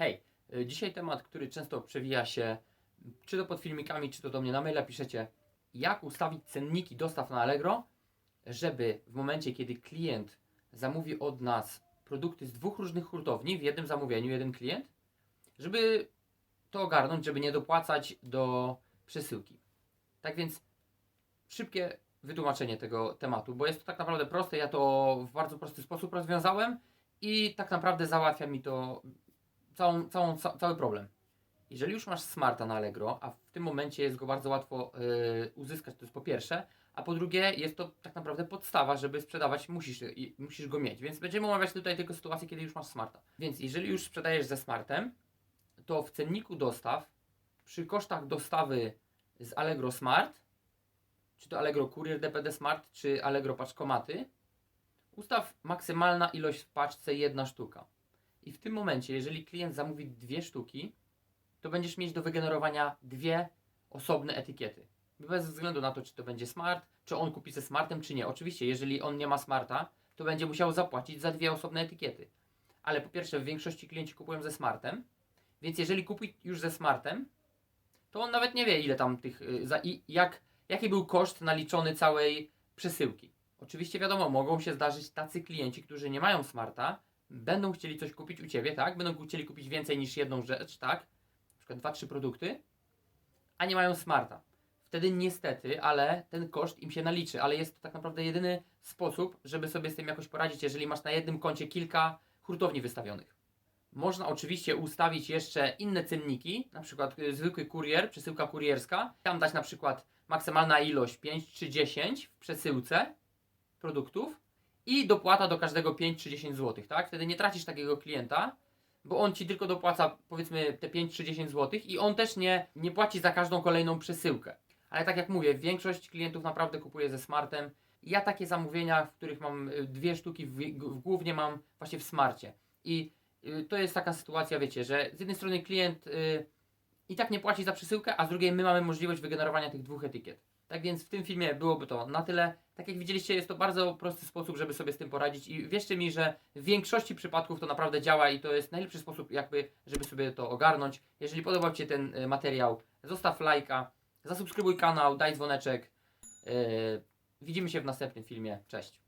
Hej, y, dzisiaj temat, który często przewija się, czy to pod filmikami, czy to do mnie na maila piszecie, jak ustawić cenniki dostaw na Allegro, żeby w momencie, kiedy klient zamówi od nas produkty z dwóch różnych hurtowni w jednym zamówieniu, jeden klient, żeby to ogarnąć, żeby nie dopłacać do przesyłki. Tak więc szybkie wytłumaczenie tego tematu, bo jest to tak naprawdę proste, ja to w bardzo prosty sposób rozwiązałem i tak naprawdę załatwia mi to całą, całą, ca, cały problem. Jeżeli już masz smarta na Allegro, a w tym momencie jest go bardzo łatwo yy, uzyskać, to jest po pierwsze, a po drugie jest to tak naprawdę podstawa, żeby sprzedawać, musisz, i- musisz go mieć. Więc będziemy omawiać tutaj tylko sytuację, kiedy już masz smarta. Więc jeżeli już sprzedajesz ze smartem, to w cenniku dostaw, przy kosztach dostawy z Allegro Smart, czy to Allegro Courier DPD Smart, czy Allegro Paczkomaty, ustaw maksymalna ilość w paczce jedna sztuka. I w tym momencie, jeżeli klient zamówi dwie sztuki, to będziesz mieć do wygenerowania dwie osobne etykiety. Bez względu na to, czy to będzie smart, czy on kupi ze smartem, czy nie. Oczywiście, jeżeli on nie ma smarta, to będzie musiał zapłacić za dwie osobne etykiety. Ale po pierwsze, w większości klienci kupują ze smartem, więc jeżeli kupi już ze smartem, to on nawet nie wie, ile tam tych, y, za, i jak, jaki był koszt naliczony całej przesyłki. Oczywiście wiadomo, mogą się zdarzyć tacy klienci, którzy nie mają smarta, będą chcieli coś kupić u Ciebie, tak? Będą chcieli kupić więcej niż jedną rzecz, tak? Na przykład dwa, trzy produkty, a nie mają smarta. Wtedy niestety, ale ten koszt im się naliczy, ale jest to tak naprawdę jedyny sposób, żeby sobie z tym jakoś poradzić, jeżeli masz na jednym koncie kilka hurtowni wystawionych. Można oczywiście ustawić jeszcze inne cenniki, na przykład y, zwykły kurier, przesyłka kurierska. Tam dać na przykład maksymalna ilość 5 czy 10 w przesyłce produktów i dopłata do każdego 5 czy 10 zł, tak? Wtedy nie tracisz takiego klienta, bo on ci tylko dopłaca powiedzmy te 5 czy 10 zł i on też nie, nie płaci za każdą kolejną przesyłkę. Ale tak jak mówię, większość klientów naprawdę kupuje ze smartem. Ja takie zamówienia, w których mam y, dwie sztuki, w, w, głównie mam właśnie w smarcie. I y, to jest taka sytuacja, wiecie, że z jednej strony klient y, i tak nie płaci za przesyłkę, a z drugiej my mamy możliwość wygenerowania tych dwóch etykiet. Tak więc w tym filmie byłoby to na tyle. Tak jak widzieliście, jest to bardzo prosty sposób, żeby sobie z tym poradzić i wierzcie mi, że w większości przypadków to naprawdę działa i to jest najlepszy sposób jakby, żeby sobie to ogarnąć. Jeżeli podobał Ci się ten y, materiał, zostaw lajka, zasubskrybuj kanał, daj dzwoneczek. Yy, widzimy się w następnym filmie. Cześć.